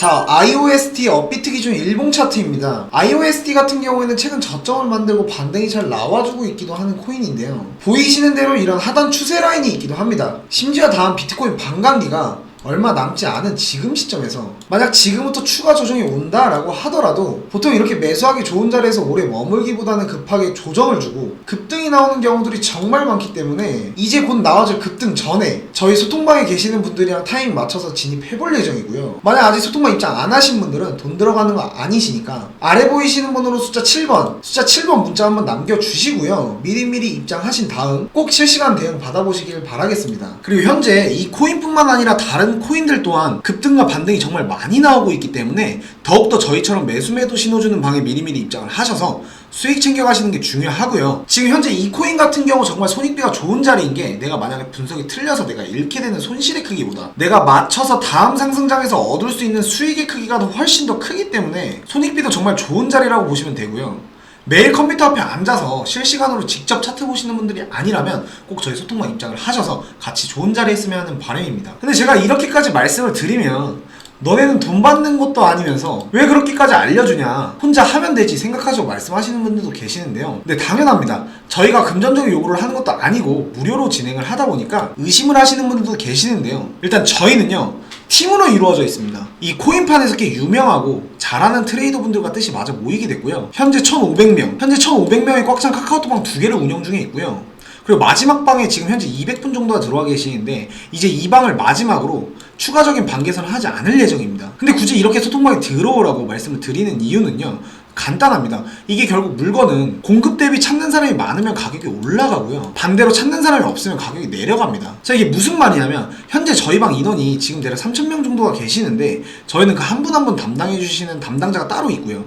자, IOST 업비트 기준 일봉 차트입니다. IOST 같은 경우에는 최근 저점을 만들고 반등이 잘 나와주고 있기도 하는 코인인데요. 보이시는 대로 이런 하단 추세 라인이 있기도 합니다. 심지어 다음 비트코인 반감기가 얼마 남지 않은 지금 시점에서 만약 지금부터 추가 조정이 온다라고 하더라도 보통 이렇게 매수하기 좋은 자리에서 오래 머물기보다는 급하게 조정을 주고 급등이 나오는 경우들이 정말 많기 때문에 이제 곧 나와줄 급등 전에 저희 소통방에 계시는 분들이랑 타이밍 맞춰서 진입해볼 예정이고요. 만약 아직 소통방 입장 안 하신 분들은 돈 들어가는 거 아니시니까 아래 보이시는 번호로 숫자 7번 숫자 7번 문자 한번 남겨주시고요. 미리미리 입장하신 다음 꼭 실시간 대응 받아보시길 바라겠습니다. 그리고 현재 이 코인뿐만 아니라 다른 코인들 또한 급등과 반등이 정말 많이 나오고 있기 때문에 더욱더 저희처럼 매수 매도 신호주는 방에 미리미리 입장을 하셔서 수익 챙겨가시는 게 중요하고요. 지금 현재 이 코인 같은 경우 정말 손익비가 좋은 자리인 게 내가 만약에 분석이 틀려서 내가 잃게 되는 손실의 크기보다 내가 맞춰서 다음 상승장에서 얻을 수 있는 수익의 크기가 더 훨씬 더 크기 때문에 손익비도 정말 좋은 자리라고 보시면 되고요. 매일 컴퓨터 앞에 앉아서 실시간으로 직접 차트 보시는 분들이 아니라면 꼭 저희 소통방 입장을 하셔서 같이 좋은 자리에 있으면 하는 바람입니다. 근데 제가 이렇게까지 말씀을 드리면 너네는 돈 받는 것도 아니면서 왜 그렇게까지 알려주냐 혼자 하면 되지 생각하시고 말씀하시는 분들도 계시는데요. 근데 당연합니다. 저희가 금전적인 요구를 하는 것도 아니고 무료로 진행을 하다 보니까 의심을 하시는 분들도 계시는데요. 일단 저희는요 팀으로 이루어져 있습니다. 이 코인판에서 꽤 유명하고 잘하는 트레이더 분들과 뜻이 맞아 모이게 됐고요. 현재 1500명 현재 1500명의 꽉찬 카카오톡방 두 개를 운영 중에 있고요 그리고 마지막 방에 지금 현재 200분 정도가 들어와 계시는데 이제 이 방을 마지막으로 추가적인 방 개선을 하지 않을 예정입니다. 근데 굳이 이렇게 소통방에 들어오라고 말씀을 드리는 이유는요. 간단합니다. 이게 결국 물건은 공급 대비 찾는 사람이 많으면 가격이 올라가고요. 반대로 찾는 사람이 없으면 가격이 내려갑니다. 자, 이게 무슨 말이냐면 현재 저희 방 인원이 지금 대략 3,000명 정도가 계시는데 저희는 그 한 분 한 분 담당해 주시는 담당자가 따로 있고요.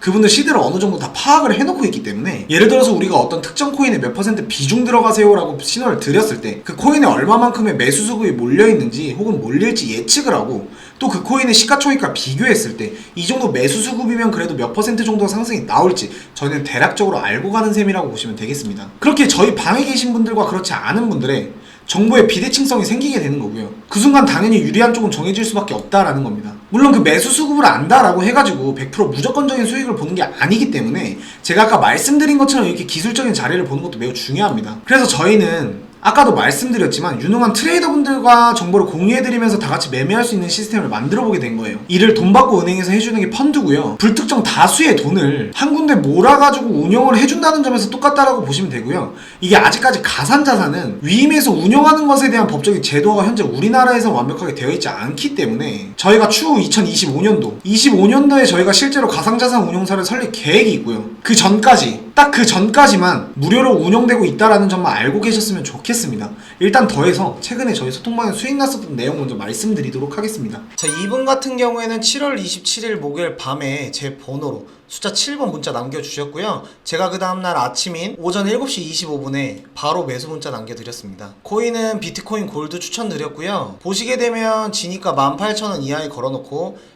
그분들 시대를 어느 정도 다 파악을 해놓고 있기 때문에 예를 들어서 우리가 어떤 특정 코인에 몇 퍼센트 비중 들어가세요라고 신호를 드렸을 때 그 코인에 얼마만큼의 매수 수급이 몰려 있는지 혹은 몰릴지 예측을 하고 또 그 코인의 시가총액과 비교했을 때 이 정도 매수 수급이면 그래도 몇 퍼센트 정도 상승이 나올지 저희는 대략적으로 알고 가는 셈이라고 보시면 되겠습니다. 그렇게 저희 방에 계신 분들과 그렇지 않은 분들의 정보의 비대칭성이 생기게 되는 거고요. 그 순간 당연히 유리한 쪽은 정해질 수밖에 없다라는 겁니다. 물론 그 매수 수급을 안다라고 해가지고 100% 무조건적인 수익을 보는 게 아니기 때문에 제가 아까 말씀드린 것처럼 이렇게 기술적인 자리를 보는 것도 매우 중요합니다. 그래서 저희는 아까도 말씀드렸지만 유능한 트레이더분들과 정보를 공유해드리면서 다 같이 매매할 수 있는 시스템을 만들어 보게 된 거예요. 이를 돈 받고 은행에서 해주는 게 펀드고요. 불특정 다수의 돈을 한 군데 몰아가지고 운영을 해준다는 점에서 똑같다라고 보시면 되고요. 이게 아직까지 가산자산은 위임해서 운영하는 것에 대한 법적인 제도가 현재 우리나라에서 완벽하게 되어 있지 않기 때문에 저희가 추후 2025년도 25년도에 저희가 실제로 가상자산 운용사를 설립 계획이 있고요. 그 전까지 딱 그 전까지만 무료로 운영되고 있다라는 점만 알고 계셨으면 좋겠습니다. 일단 더해서 최근에 저희 소통방에 수익 났었던 내용 먼저 말씀드리도록 하겠습니다. 자, 이분 같은 경우에는 7월 27일 목요일 밤에 제 번호로 숫자 7번 문자 남겨주셨고요. 제가 그 다음날 아침인 오전 7시 25분에 바로 매수 문자 남겨드렸습니다. 코인은 비트코인 골드 추천드렸고요. 보시게 되면 지니까 18,000원 이하에 걸어놓고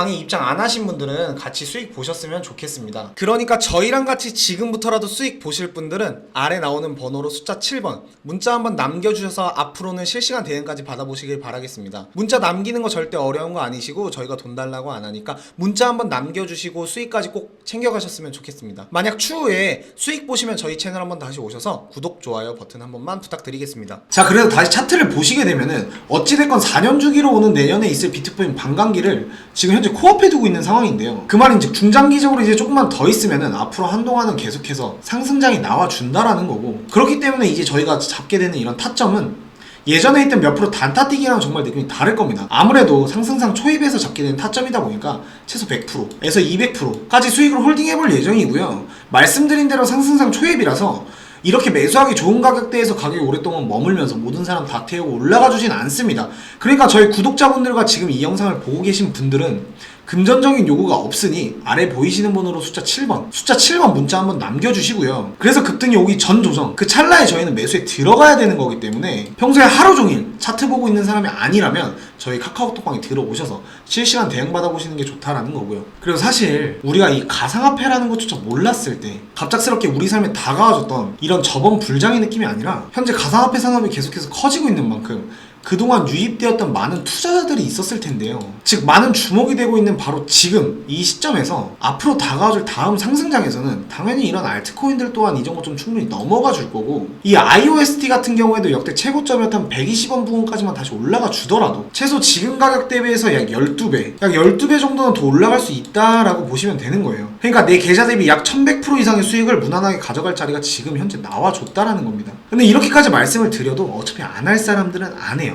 강의 입장 안 하신 분들은 같이 수익 보셨으면 좋겠습니다. 그러니까 저희랑 같이 지금부터라도 수익 보실 분들은 아래 나오는 번호로 숫자 7번 문자 한번 남겨주셔서 앞으로는 실시간 대응까지 받아보시길 바라겠습니다. 문자 남기는 거 절대 어려운 거 아니시고 저희가 돈 달라고 안 하니까 문자 한번 남겨주시고 수익까지 꼭 챙겨가셨으면 좋겠습니다. 만약 추후에 수익 보시면 저희 채널 한번 다시 오셔서 구독, 좋아요 버튼 한 번만 부탁드리겠습니다. 자, 그래서 다시 차트를 보시게 되면은 어찌됐건 4년 주기로 오는 내년에 있을 비트코인 반감기를 지금 현재 코앞에 두고 있는 상황인데요. 그 말인즉 중장기적으로 이제 조금만 더 있으면은 앞으로 한동안은 계속해서 상승장이 나와준다라는 거고 그렇기 때문에 이제 저희가 잡게 되는 이런 타점은 예전에 있던 몇 프로 단타 뛰기랑 정말 느낌이 다를 겁니다. 아무래도 상승상 초입에서 잡게 되는 타점이다 보니까 최소 100%에서 200%까지 수익을 홀딩해 볼 예정이고요. 말씀드린 대로 상승상 초입이라서 이렇게 매수하기 좋은 가격대에서 가격이 오랫동안 머물면서 모든 사람 다 태우고 올라가 주진 않습니다. 그러니까 저희 구독자분들과 지금 이 영상을 보고 계신 분들은 금전적인 요구가 없으니 아래 보이시는 번호로 숫자 7번 숫자 7번 문자 한번 남겨주시고요. 그래서 급등이 오기 전 조정 그 찰나에 저희는 매수에 들어가야 되는 거기 때문에 평소에 하루 종일 차트 보고 있는 사람이 아니라면 저희 카카오톡방에 들어오셔서 실시간 대응 받아보시는 게 좋다라는 거고요. 그리고 사실 우리가 이 가상화폐라는 것조차 몰랐을 때 갑작스럽게 우리 삶에 다가와줬던 이런 저번 불장의 느낌이 아니라 현재 가상화폐 산업이 계속해서 커지고 있는 만큼 그동안 유입되었던 많은 투자자들이 있었을 텐데요. 즉 많은 주목이 되고 있는 바로 지금 이 시점에서 앞으로 다가와줄 다음 상승장에서는 당연히 이런 알트코인들 또한 이 정도 좀 충분히 넘어가 줄 거고 이 IOST 같은 경우에도 역대 최고점이었던 120원 부분까지만 다시 올라가 주더라도 최소 지금 가격 대비해서 약 12배 약 12배 정도는 더 올라갈 수 있다라고 보시면 되는 거예요. 그러니까 내 계좌 대비 약 1100% 이상의 수익을 무난하게 가져갈 자리가 지금 현재 나와줬다라는 겁니다. 근데 이렇게까지 말씀을 드려도 어차피 안 할 사람들은 안 해요.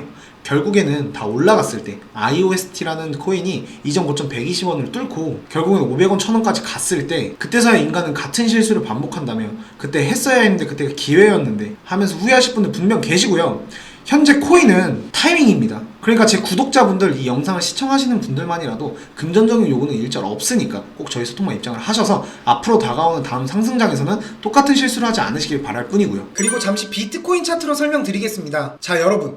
결국에는 다 올라갔을 때 IOST라는 코인이 이전 고점 120원을 뚫고 결국은 500원, 1000원까지 갔을 때 그때서야 인간은 같은 실수를 반복한다며 그때 했어야 했는데 그때가 기회였는데 하면서 후회하실 분들 분명 계시고요. 현재 코인은 타이밍입니다. 그러니까 제 구독자분들 이 영상을 시청하시는 분들만이라도 금전적인 요구는 일절 없으니까 꼭 저희 소통만 입장을 하셔서 앞으로 다가오는 다음 상승장에서는 똑같은 실수를 하지 않으시길 바랄 뿐이고요. 그리고 잠시 비트코인 차트로 설명드리겠습니다. 자 여러분